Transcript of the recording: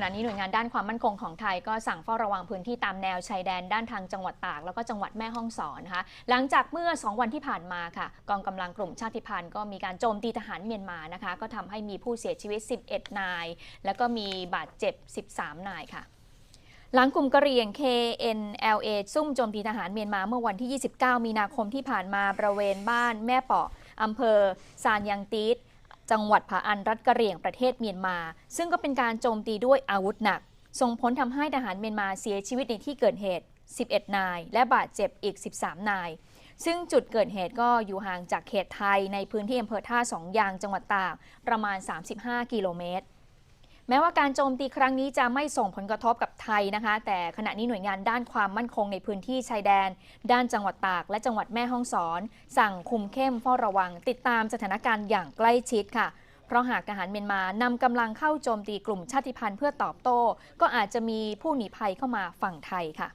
ขณะนี้หน่วยงานด้านความมั่นคงของไทยก็สั่งเฝ้าระวังพื้นที่ตามแนวชายแดนด้านทางจังหวัดตาก แล้วก็จังหวัดแม่ฮ่องสอนนะคะหลังจากเมื่อ 2 วันที่ผ่านมาค่ะ กองกำลังกลุ่มชาติพันธุ์ก็มีการโจมตีทหารเมียนมานะคะ ก็ทำให้มีผู้เสียชีวิต 11 นาย แล้วก็มีบาดเจ็บ 13 นายค่ะหลังกลุ่มกะเหรี่ยง KNLA ซุ่มโจมตีทหารเมียนมาเมื่อวันที่ 29 มีนาคมที่ผ่านมาบริเวณบ้านแม่เปาะอำเภอซานยังตีด จังหวัดผาอันรัฐกะเหรี่ยงประเทศเมียนมา ซึ่งก็เป็นการโจมตีด้วยอาวุธหนัก ส่งผลทำให้ทหารเมียนมาเสียชีวิตในที่เกิดเหตุ 11 นาย และบาดเจ็บอีก 13 นาย ซึ่งจุดเกิดเหตุก็อยู่ห่างจากเขตไทยในพื้นที่อำเภอท่าสองยางจังหวัดตากประมาณ 35 กิโลเมตร แม้ว่าการโจมตีครั้งนี้จะไม่ส่งผลกระทบกับไทยนะคะ แต่ขณะนี้หน่วยงานด้านความมั่นคงในพื้นที่ชายแดน ด้านจังหวัดตาก และจังหวัดแม่ฮ่องสอน สั่งคุมเข้มเฝ้าระวัง ติดตามสถานการณ์อย่างใกล้ชิดค่ะ เพราะหากทหารเมียนมานำกำลังเข้าโจมตีกลุ่มชาติพันธุ์เพื่อตอบโต้ ก็อาจจะมีผู้หนีภัยเข้ามาฝั่งไทยค่ะ